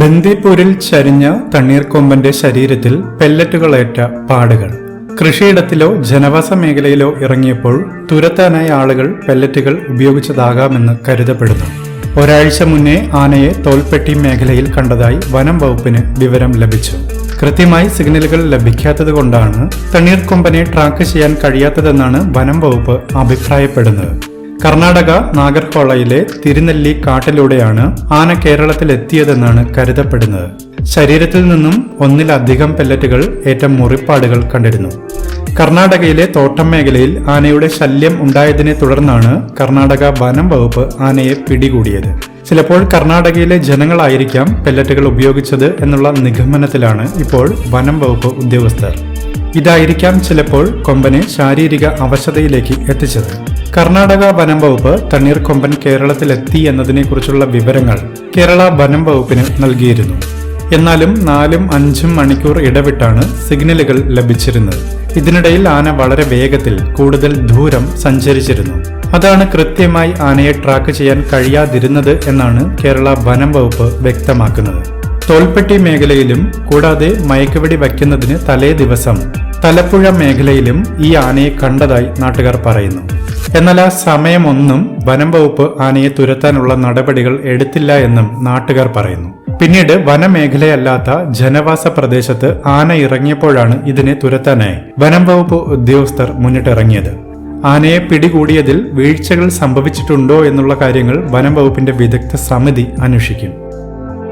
ബന്ദിപ്പൂരിൽ ചരിഞ്ഞ തണ്ണീർക്കൊമ്പന്റെ ശരീരത്തിൽ പെല്ലറ്റുകളേറ്റ പാടുകൾ. കൃഷിയിടത്തിലോ ജനവാസ മേഖലയിലോ ഇറങ്ങിയപ്പോൾ തുരത്താനായ ആളുകൾ പെല്ലറ്റുകൾ ഉപയോഗിച്ചതാകാമെന്ന് കരുതപ്പെടുന്നു. ഒരാഴ്ച മുന്നേ ആനയെ തോൽപ്പെട്ടി മേഖലയിൽ കണ്ടതായി വനം വകുപ്പിന് വിവരം ലഭിച്ചു. കൃത്യമായി സിഗ്നലുകൾ ലഭിക്കാത്തതുകൊണ്ടാണ് തണ്ണീർക്കൊമ്പനെ ട്രാക്ക് ചെയ്യാൻ കഴിയാത്തതെന്നാണ് വനം വകുപ്പ് അഭിപ്രായപ്പെടുന്നത്. കർണാടക നാഗർഹോളയിലെ തിരുനെല്ലി കാട്ടിലൂടെയാണ് ആന കേരളത്തിലെത്തിയതെന്നാണ് കരുതപ്പെടുന്നത്. ശരീരത്തിൽ നിന്നും ഒന്നിലധികം പെല്ലറ്റുകൾ ഏറ്റ മുറിപ്പാടുകൾ കണ്ടിരുന്നു. കർണാടകയിലെ തോട്ടം മേഖലയിൽ ആനയുടെ ശല്യം ഉണ്ടായതിനെ തുടർന്നാണ് കർണാടക വനം വകുപ്പ് ആനയെ പിടികൂടിയത്. ചിലപ്പോൾ കർണാടകയിലെ ജനങ്ങളായിരിക്കാം പെല്ലറ്റുകൾ ഉപയോഗിച്ചത് എന്നുള്ള നിഗമനത്തിലാണ് ഇപ്പോൾ വനം വകുപ്പ് ഉദ്യോഗസ്ഥർ. ഇതായിരിക്കാം ചിലപ്പോൾ കൊമ്പനെ ശാരീരിക അവശതയിലേക്ക് എത്തിച്ചത്. കർണാടക വനം വകുപ്പ് തണ്ണീർക്കൊമ്പൻ കേരളത്തിലെത്തി എന്നതിനെക്കുറിച്ചുള്ള വിവരങ്ങൾ കേരള വനം വകുപ്പിന് നൽകിയിരുന്നു. എന്നാലും നാലും അഞ്ചും മണിക്കൂർ ഇടവിട്ടാണ് സിഗ്നലുകൾ ലഭിച്ചിരുന്നത്. ഇതിനിടയിൽ ആന വളരെ വേഗത്തിൽ കൂടുതൽ ദൂരം സഞ്ചരിച്ചിരുന്നു. അതാണ് കൃത്യമായി ആനയെ ട്രാക്ക് ചെയ്യാൻ കഴിയാതിരുന്നത് എന്നാണ് കേരള വനം വകുപ്പ് വ്യക്തമാക്കുന്നത്. തോൽപ്പെട്ടി മേഖലയിലും കൂടാതെ മയക്കുവെടി വയ്ക്കുന്നതിന് തലേ ദിവസം തലപ്പുഴ മേഖലയിലും ഈ ആനയെ കണ്ടതായി നാട്ടുകാർ പറയുന്നു. എന്നാൽ ആ സമയമൊന്നും വനം വകുപ്പ് ആനയെ തുരത്താനുള്ള നടപടികൾ എടുത്തില്ല എന്നും നാട്ടുകാർ പറയുന്നു. പിന്നീട് വനമേഖലയല്ലാത്ത ജനവാസ പ്രദേശത്ത് ആന ഇറങ്ങിയപ്പോഴാണ് ഇതിനെ തുരത്താനായി വനം വകുപ്പ് ഉദ്യോഗസ്ഥർ മുന്നിട്ടിറങ്ങിയത്. ആനയെ പിടികൂടിയതിൽ വീഴ്ചകൾ സംഭവിച്ചിട്ടുണ്ടോ എന്നുള്ള കാര്യങ്ങൾ വനം വകുപ്പിന്റെ വിദഗ്ധ സമിതി അന്വേഷിക്കും.